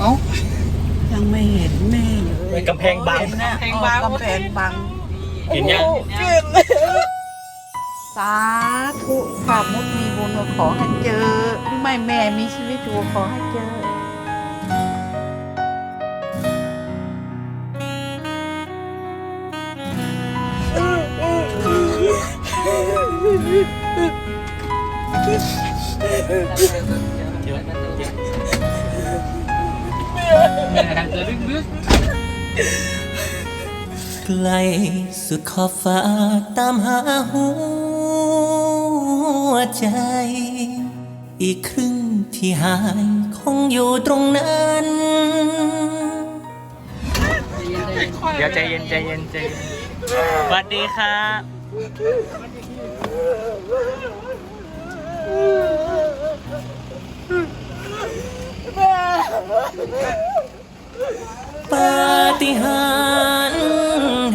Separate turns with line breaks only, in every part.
เอ้า
ยังไม่เห็นแม่เลย
เป็นกำแพงบัง
เห็นนะอ๋อกำแพงบัง
เห็นยัง
สาธุฝากมุดมีบุญขอให้เจอหรือไม่แม่มีชีวิตอยู่ขอให้เจอ
แม่ทางเจอลึก
ไกลสุดขอบฟ้าตามหาหัวใจ อีกครึ่งที่หายคงอยู่ตรงนั้น
เดี๋ยวใจเย็นใจเย็นใจเย็นสวัสดีครับ
ปา ฏิหาร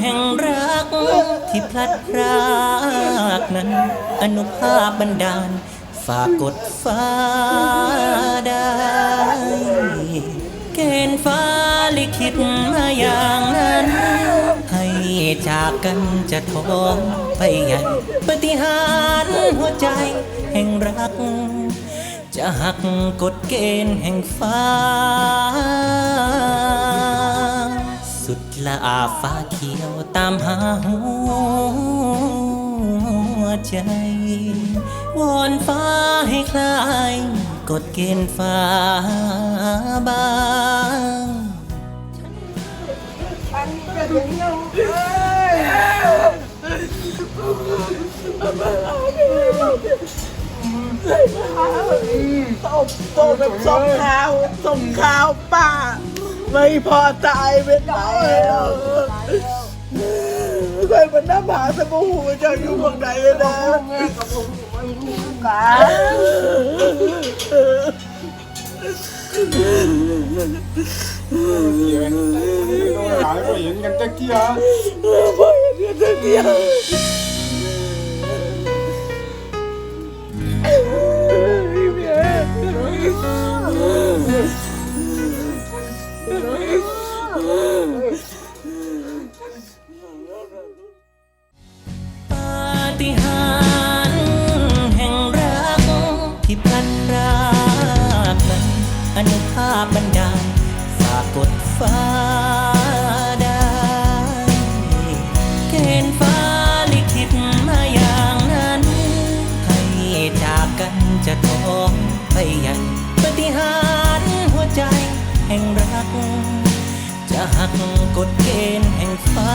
แห่งรักที่พลัดพรากนั้น อนุภาพบันดาล ฝากกดฟ้าได้ เกณฑ์ฟ้าลิขิตมาอย่างนั้น ให้จากกันจะท้องไปใหญ่ปฏิหารหัวใจแห่งรัก จะหักกฎเกณฑ์แห่งฟ้า ดละอาฟ้าเขียวตามหาหัวใจ วอนฟ้าให้คลายกฎเกณฑ์ฟ้าบาง
ส่งส่งแบบส่งข่าวส่งข่าวป้า ไม่พอตายเป็นไรแล้วเคยมันน้ำหาสมูหูจะอยู่ฝั่งไหนเลยนะแม่กับผมไม่รู้กัน
หายไปเห็นกันตะเกียบ
พอเห็นกันตะเดียวแฏิ
หารแห่งรักที่พลันรากนั้นอนุภาพบันดาลฝากกดฟ้าได้เกณฑ์ฟ้าลิขิตมาอย่างนั้น ให้จากกันจะทองไปใหญ่ปาฏิหารหัวใจแห่งรัก จะหักกฎเกณฑ์แห่งฟ้า